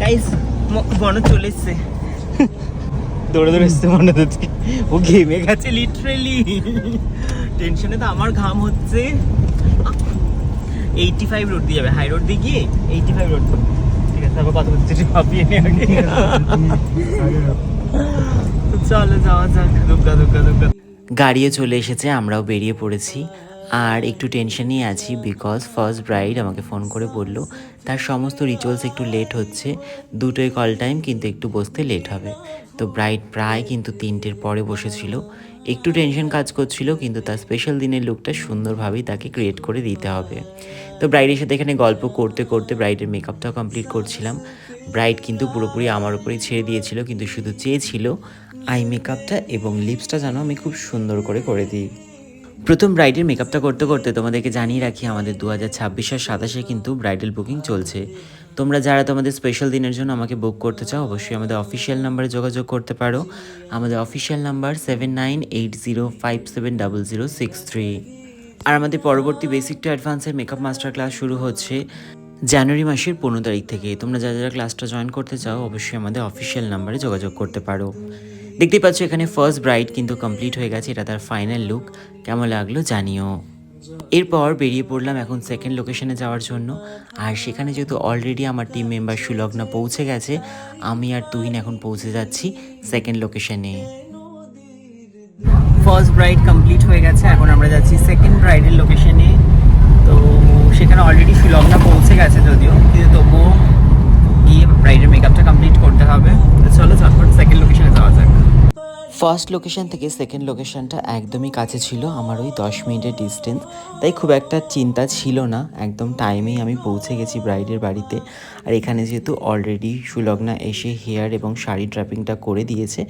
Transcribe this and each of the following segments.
Guys বন চলে এসছে। দৌড়ে দৌড়ে এসছে মনে হচ্ছে ও ঘেমে গেছে লিটারেলি টেনশনে তো আমার ঘাম হচ্ছে। এইটি ফাইভ রোড দিয়ে যাবে। হাই রোড দিয়ে গিয়ে এইটি ফাইভ রোড ঠিক আছে তারপর কথা বলতে ভাবিয়ে চলো যাওয়া যাক। দুগ্গা দুগ্গা দুগ্গা গাড়িও চলে এসেছে আমরাও বেরিয়ে পড়েছি। আর একটু টেনশনই আছি বিকজ ফার্স্ট ব্রাইড আমাকে ফোন করে বলল, তার সমস্ত রিচুয়ালস একটু লেট হচ্ছে, দুটোই কল টাইম কিন্তু একটু বসতে লেট হবে। তো ব্রাইড প্রায় কিন্তু তিনটের পরে বসেছিল। একটু টেনশন কাজ করছিল, কিন্তু তার স্পেশাল দিনের লুকটা সুন্দরভাবেই তাকে ক্রিয়েট করে দিতে হবে। তো ব্রাইডের সাথে এখানে গল্প করতে করতে ব্রাইডের মেকআপটাও কমপ্লিট করছিলাম। ব্রাইড কিন্তু পুরোপুরি আমার উপরেই ছেড়ে দিয়েছিল, কিন্তু শুধু চেয়েছিল আই মেকআপটা এবং লিপসটা যেন আমি খুব সুন্দর করে করে দিই। প্রথম ব্রাইডের মেকআপটা করতে করতে তোমাদেরকে জানিয়ে রাখি, আমাদের দু হাজার ছাব্বিশ আর সাতাশে কিন্তু ব্রাইডাল বুকিং চলছে। তোমরা যারা তোমাদের স্পেশাল দিনের জন্য আমাকে বুক করতে চাও, অবশ্যই আমাদের অফিসিয়াল নাম্বারে যোগাযোগ করতে পারো। আমাদের official number seven nine eight zero five seven double zero six three আর আমাদের পরবর্তী বেসিক টু অ্যাডভান্সের মেকআপ মাস্টার ক্লাস শুরু হচ্ছে জানুয়ারি মাসের পনেরো তারিখ থেকে। তোমরা যারা যারা ক্লাসটা জয়েন করতে চাও, অবশ্যই আমাদের অফিসিয়াল নাম্বারে যোগাযোগ করতে পারো। দেখতেই পাচ্ছ এখানে ফার্স্ট ব্রাইড কিন্তু কমপ্লিট হয়ে গেছে, এটা তার ফাইনাল লুক কেমন লাগল জানিও। এরপর বেরিয়ে পড়লাম এখন সেকেন্ড লোকেশনে যাওয়ার জন্য। আর সেখানে যেহেতু অলরেডি আমার টিম মেম্বার সুলগ্না পৌঁছে গেছে, আমি আর তুহিন এখন পৌঁছে যাচ্ছি সেকেন্ড লোকেশনে ফার্স্ট ব্রাইড কমপ্লিট হয়ে গেছে, এখন আমরা যাচ্ছি সেকেন্ড ব্রাইডের লোকেশনে তো সেখানে অলরেডি সুলগ্না পৌঁছে গেছে যদিও কিন্তু তবুও গিয়ে ব্রাইডের মেকআপটা কমপ্লিট করতে হবে তো চলো ঝটপট সেকেন্ড লোকেশনে যাওয়া যাক ফার্স্ট লোকেশন থেকে সেকেন্ড লোকেশনটা একদমই কাছে ছিল, আমার ওই দশ মিনিটের ডিস্টেন্স তাই খুব একটা চিন্তা ছিল না, একদম টাইমেই আমি পৌঁছে গেছি ব্রাইডের বাড়িতে। আর এখানে যেহেতু অলরেডি সুলগ্না এসে হেয়ার এবং শাড়ি ড্রাপিংটা করে দিয়েছে,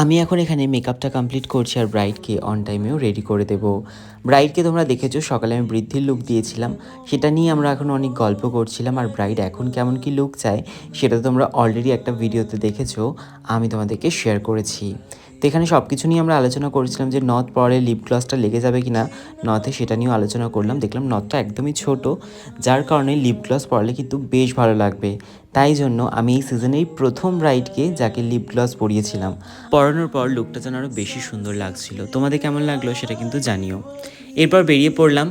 আমি এখন এখানে মেকআপটা কমপ্লিট করছি আর ব্রাইডকে অন টাইমেও রেডি করে দেবো। ব্রাইডকে তোমরা দেখেছ, সকালে আমি বৃদ্ধির লুক দিয়েছিলাম। সেটা নিয়ে আমরা এখন অনেক গল্প করছিলাম, আর ব্রাইড এখন কেমন কি লুক চায়, সেটা তোমরা অলরেডি একটা ভিডিওতে দেখেছ, আমি তোমাদেরকে শেয়ার করেছি। তো এখানে সব কিছু নিয়ে আমরা আলোচনা করেছিলাম যে নথ পরে লিপ গ্লসটা লেগে যাবে কি না নথে সেটা নিয়েও আলোচনা করলাম। দেখলাম নথটা একদমই ছোট, যার কারণে লিপ গ্লস পরলে কিন্তু বেশ ভালো লাগবে। তাই জন্য আমি এই সিজনেই প্রথম রাইডকে যাকে লিপ গ্লস পরিয়েছিলাম। পরানোর পর লুকটা যেন আরও বেশি সুন্দর লাগছিল। তোমাদের কেমন লাগল সেটা কিন্তু জানিও। এরপর বেরিয়ে পড়লাম